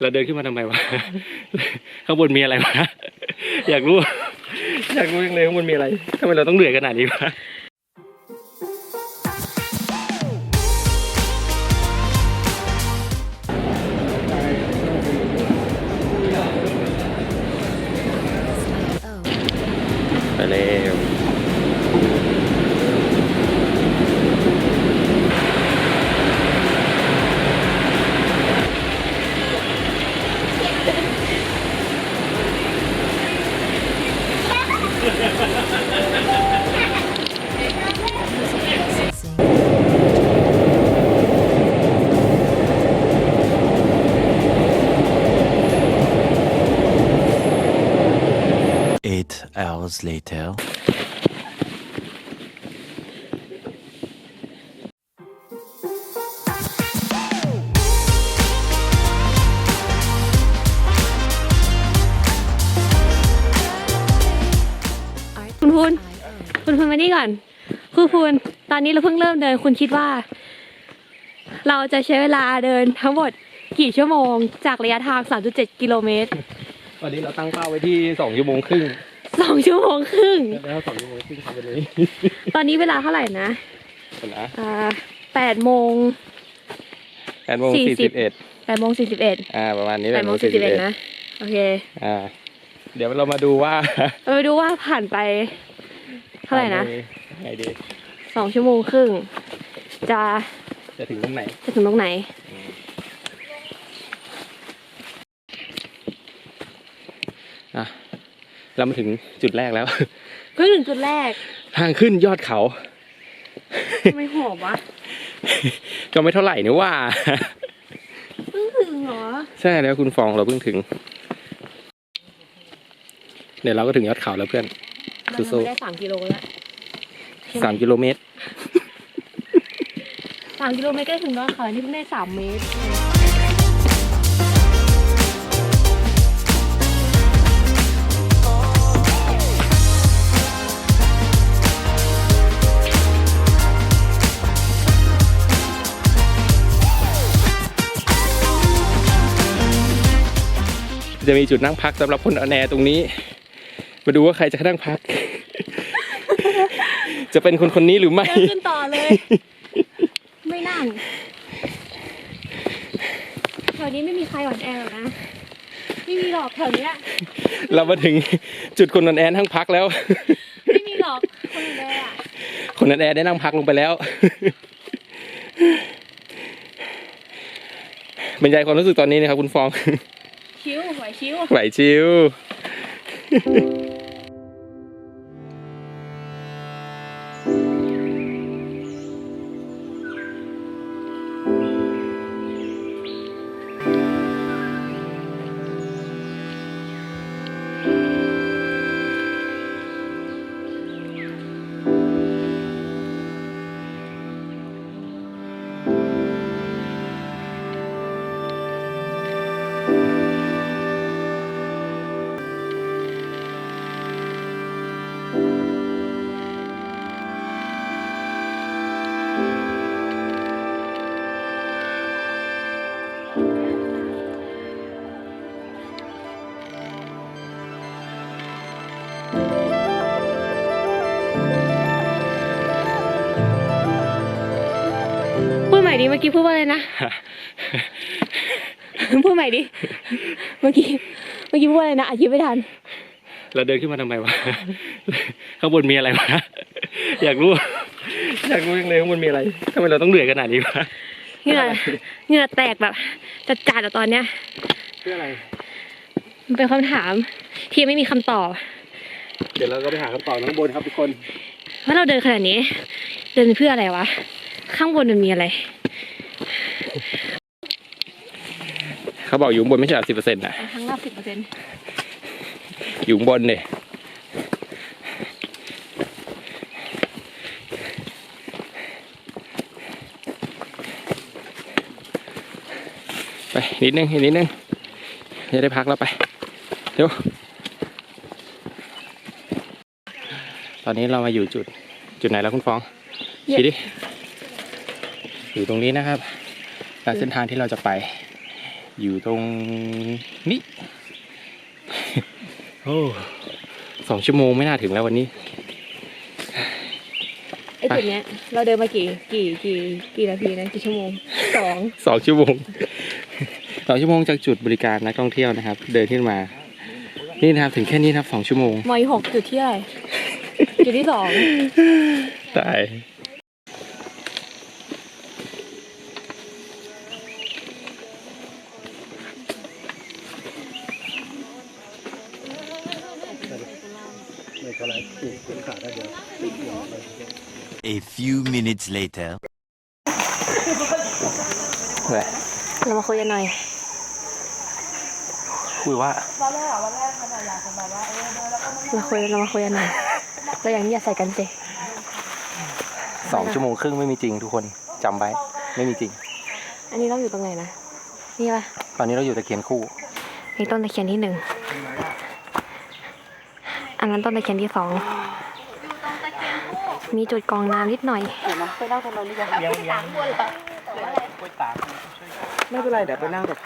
เราเดินขึ้นมาทำไมวะ ข้างบนมีอะไรวะ อยากรู้ อยากรู้ยังเลยข้างบนมีอะไรทำไมเราต้องเหนื่อยขนาดนี้วะ hours later. คุณพูนคุณพูนมานี่ก่อน คุณพูนตอนนี้เราเพิ่งเริ่มเดิน คุณคิดว่า เราจะใช้เวลาเดินทั้งหมดกี่ชั่วโมง จากระยะทาง 3.7 กิโลเมตร วันนี้เราตั้งเป้าไว้ที่สองชั่วโมงครึ่ง 2ชั่วโมงครึ่ง แล้วสองชั่วโมงครึ่งทำไปเลยตอนนี้เวลาเท่าไหร่นะนะอ่า8โมงแปดโมงสี่สี่สิสิบบเอ็ด8โมง41อ่า ประมาณนี้8โมง41นะ โอเค อ่า เดี๋ยวเรามาดูว่าเราไปดูว่าผ่านไป เท่าไหร่นะไงดี2ชั่วโมงครึ่ง จะ จะถึงตรงไหน จะถึงตรงไหนอะ เรามาถึงจุดแรกแล้ว เพิ่งถึงจุดแรก ทางขึ้นยอดเขา ทำไมหอบวะก็ไม่เท่าไหร่นี่ว่า เพิ่งถึงเหรอ ใช่แล้วคุณฟองเราเพิ่งถึง เดี๋ยวเราก็ถึงยอดเขาแล้วเพื่อนเราสู้ทำไปได้สามกิโลแล้วใช่ไหสามกิโลเมตรสามกิโลเมตรก็ถึงยอดเขาที่เพิ่งได้สามเมตร จะมีจุดนั่งพักสำหรับคนออนแอร์ตรงนี้ มาดูว่าใครจะนั่งพัก จะเป็นคนคนนี้หรือไม่ เดินขึ้นต่อเลย ไม่นั่งแถวนี้ไม่มีใครอ่อนแอหรอกนะไม่มีหรอกแถวเนี้ยเรามาถึงจุดคนออนแอร์นั่งพักแล้ว ไม่มีหรอกคนอ่อนแออะคนออนแอร์ได้นั่งพักลงไปแล้วบรรยายความรู้สึกตอนนี้นะครับคุณฟอง ชิวไหวชิวไหวชิว ดใหม่ดิเมื่อกี้พูดว่าอะไรนะ พูดใหม่ดิ เมื่อกี้ เมื่อกี้พูดว่าอะไรนะอาคิดไม่ทัน เราเดินขึ้นมาทำไมวะ ข้างบนมีอะไรวะ อยากรู้ อยากรู้ยังเลยข้างบนมีอะไรทำไมเราต้องเหนื่อยขนาดนี้วะเหงื่อเหงื่อแตกแบบจัดจัดๆอะตอนเนี้ยเพื่ออะไร มันเป็นคำถามที่ไม่มีคำตอบ เดี๋ยวเราก็ไปหาคำตอบข้างบนครับทุกคนว่าเราเดินขนาดนี้ เดินไปเพื่ออะไรวะ ข้างบนมันมีอะไร เขาบอกอยู่ข้างบนไม่ใช่สิบเปอร์เซ็นต์นะทั้งรอบสิบเปอร์เซ็นต์อยู่ข้างบนเนี่ยไปนิดนึงอีกนิดนึงจะได้พักแล้วไปเร็วตอนนี้เรามาอยู่จุดจุดไหนแล้วคุณฟองชี้ดิ อยู่ตรงนี้นะครับตามเส้นทางที่เราจะไปอยู่ตรงนี้โอ้สองชั่วโมงไม่น่าถึงแล้ววันนี้ไอ้จุดเนี้ยเราเดินมากี่กี่กี่กี่นาทีนะกี่ชั่วโมงสองสองชั่วโมงสองชั่วโมงจากจุดบริการนักท่องเที่ยวนะครับ เดินขึ้นมา นี่นะครับถึงแค่นี้นะครับสองชั่วโมงมอยหกจุดที่อะไรจุดที่สองตาย A few minutes later. เรามาคุยกันหน่อย คุยว่ามาคุยเรามาคุยกันหน่อยเราอย่างนี้อย่าใส่กันสิสองชั่วโมงครึ่งไม่มีจริงทุกคนจำไว้ไม่มีจริง อันนี้เราอยู่ตรงไหนนะ นี่ปะตอนนี้เราอยู่ตะเคียนคู่นี่ต้นตะเคียนที่หนึ่ง อันนั้นต้นตะเคียนที่สองมีจุดกองน้ำนิดหน่อยไม่เป็นไรเดี๋ยวไปนั่งกับ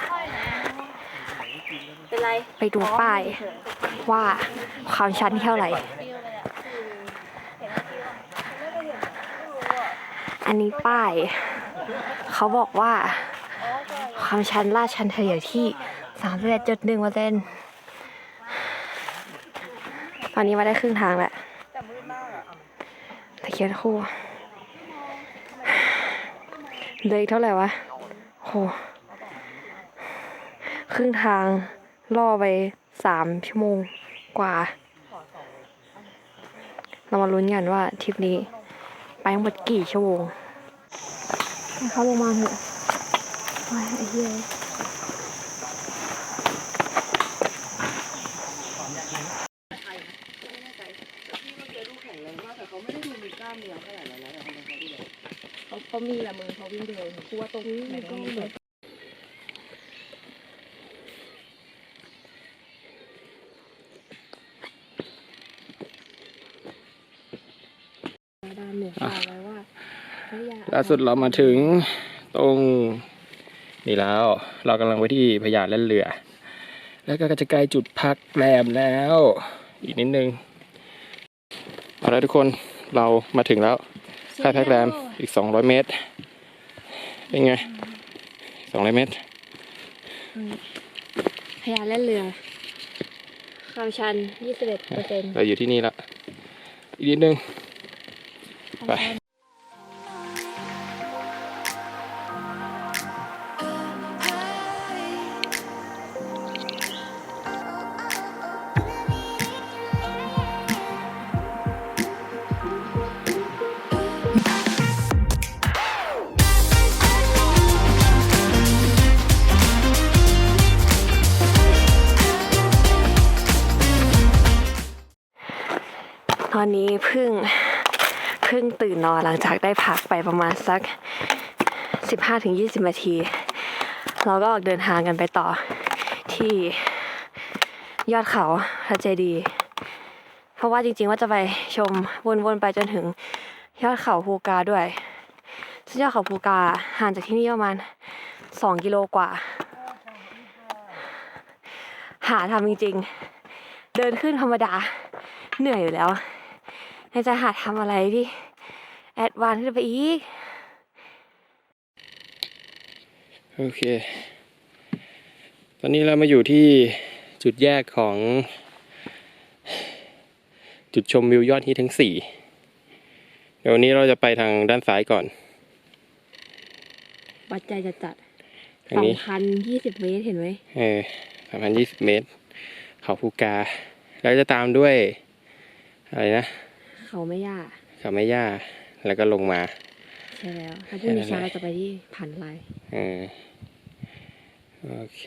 ไปดูป้าย ว่าความชันเท่าไหร่ อันนี้ป้าย เขาบอกว่า ความชันลาดชันเฉลี่ยที่สามสิบเอ็ดจุดหนึ่งเปอร์เซ็นต์ อนนี้มาได้ครึ่งทางแล้วตะเคียนคู่เหลยเท่าไหร่วะโหครึ่งทางล่อไปสามชั่วโมงกว่า เรามาลุ้นกันว่าทริปนี้ ไปทั้งหมดกี่ชั่วโมงให้เขาลงมาเถอะโอ้ยไอ้เหี้ยเขาเขามีละมือเขา วิ่งเร็วกูว่าตรงนี้ไหนก็มีดานหนูบอกไว้ว่าไม่อยาล่าสุดเรามาถึงตรงนี่แล้ว เรากำลังไปที่พญาแล่นเรือ แล้วก็จะใกล้จุดพักแรมแล้ว อีกนิดนึงเอาละทุกคนเรามาถึงแล้วค่ายพักแรมอีก 200 เมตร เป็นไง200เมตรพยาเล่นเรือ ความชัน 21เปอร์เซ็นต์เราอยู่ที่นี่ละอีกนิดนึง ไป นนี้เพิ่งเพิ่งตื่นนอนหลังจากได้พักไปประมาณสัก 15-20นาที เราก็ออกเดินทางกันไปต่อที่ยอดเขาพระเจดีย์เพราะว่าจริงๆว่าจะไปชมวนๆไปจนถึงยอดเขาภูกาด้วย ซึ่งยอดเขาภูกาห่างจากที่นี่ประมาณ 2 กิโลกว่า หาทำจริงๆ เดินขึ้นธรรมดา เหนื่อยอยู่แล้ว นจะหาทำอะไรที่แอดวานซ์ขึ้นไปอีก โอเค ตอนนี้เรามาอยู่ที่จุดแยกของ จุดชมวิวยอดฮิตทั้งสี่เดี๋ยววันนี้เราจะไปทางด้านซ้ายก่อนวัดใจจะจัดทางนี้พันยี่สิบเมตรเห็นไหมเออสามพันยี่สิบเมตร เขาภูกา แล้วจะตามด้วย อะไรนะ เขาไม่ยากเขาแม่ย่า แล้วก็ลงมา ใช่แล้วถ้าพรุ่งนี้เช้าเราจะไปที่ผ่านลายเออโอเค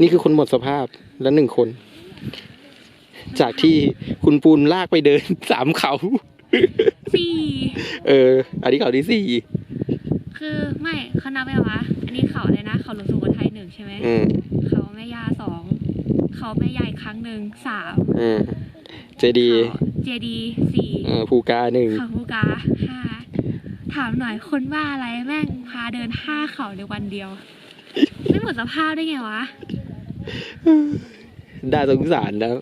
นี่คือคนหมดสภาพแล้วหนึ่งคน จากที่คุณปูนลากไปเดินสามเขาสี่เออ อันนี้เขาที่สี่คือไม่เขานับไหมวะ อันนี้เขาอะไรนะเขาหลวงสุโขทัยหนึ่งใช่ไหมอืมเขาแม่ยาสองเขาแม่ยายครั้งหนึ่งสามอืมเจดีเจดีสี่เออภูกาหนึ่งเขาภูกาห้าถามหน่อยคนบ้าอะไรแม่งพาเดินห้าเขาในวันเดียว ไม่หมดสภาพได้ไงวะ ได้สงสารแล้ว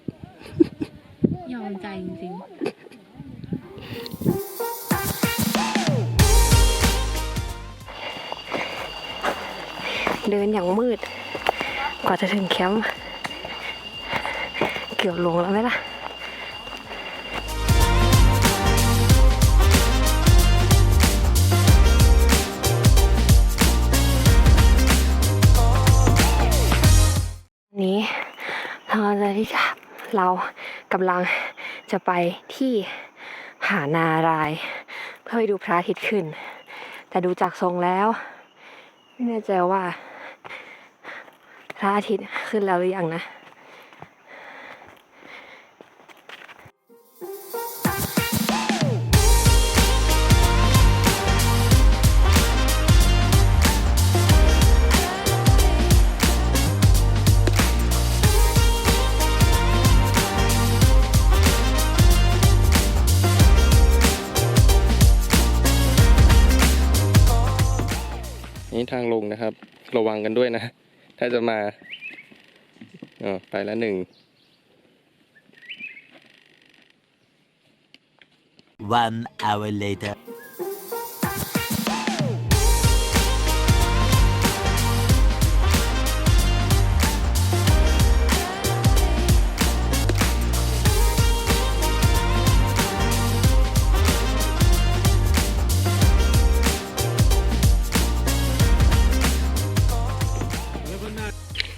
ยอมใจจริงๆ เดินอย่างมืด กว่าจะถึงแคมป์ เกือบลงแล้วไหมล่ะ เราจะที่จะเรากำลังจะไปที่หานาราย เพื่อไปดูพระอาทิตย์ขึ้น แต่ดูจากทรงแล้ว ไม่แน่ใจว่าพระอาทิตย์ขึ้นแล้วหรือยังนะ ระวังกันด้วยนะ ถ้าจะมาเออไปแล้วหนึ่ง One hour later.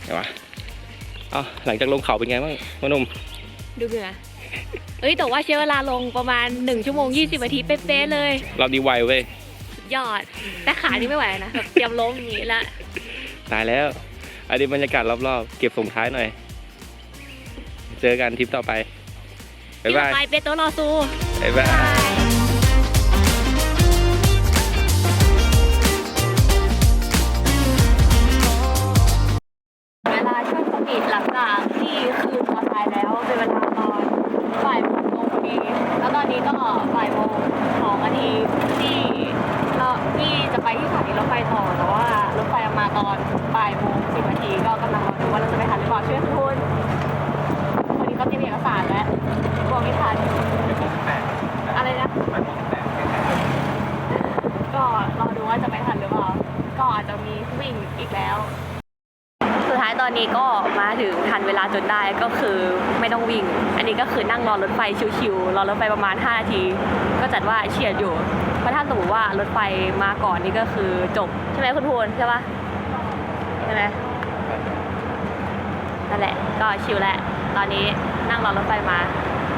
ไงวะเอาหลังจากลงเขาเป็นไงบ้างพ่อหนุ่มดูเหงื่อเอ้ยแต่ว่าใช้เวลาลงประมาณ 1 ชั่วโมง 20นาทีเป๊ะๆเลย เราดีไวเว้ยยอด แต่ขานี่ไม่ไหวนะแบบเตรียมล้มอย่างนี้ละตายแล้วอันนี้บรรยากาศรอบๆ เก็บส่งท้ายหน่อย เจอกันทริปต่อไป บ๊ายบายไปเปโตรอซูบ๊ายบาย ว่าจะไปทันหรือเปล่า ก็อาจจะมีวิ่งอีกแล้ว สุดท้ายตอนนี้ก็มาถึงทันเวลาจนได้ก็คือไม่ต้องวิ่ง อันนี้ก็คือนั่งรอรถไฟชิวๆรอรถไฟประมาณ 5 นาที ก็จัดว่าเฉียดอยู่ เพราะถ้าสมมติว่ารถไฟมาก่อนนี่ก็คือจบ ใช่ไหมคุณพูนใช่ปะใช่ไหมนั่นแหละก็ชิวแล้วตอนนี้นั่งรอรถไฟมา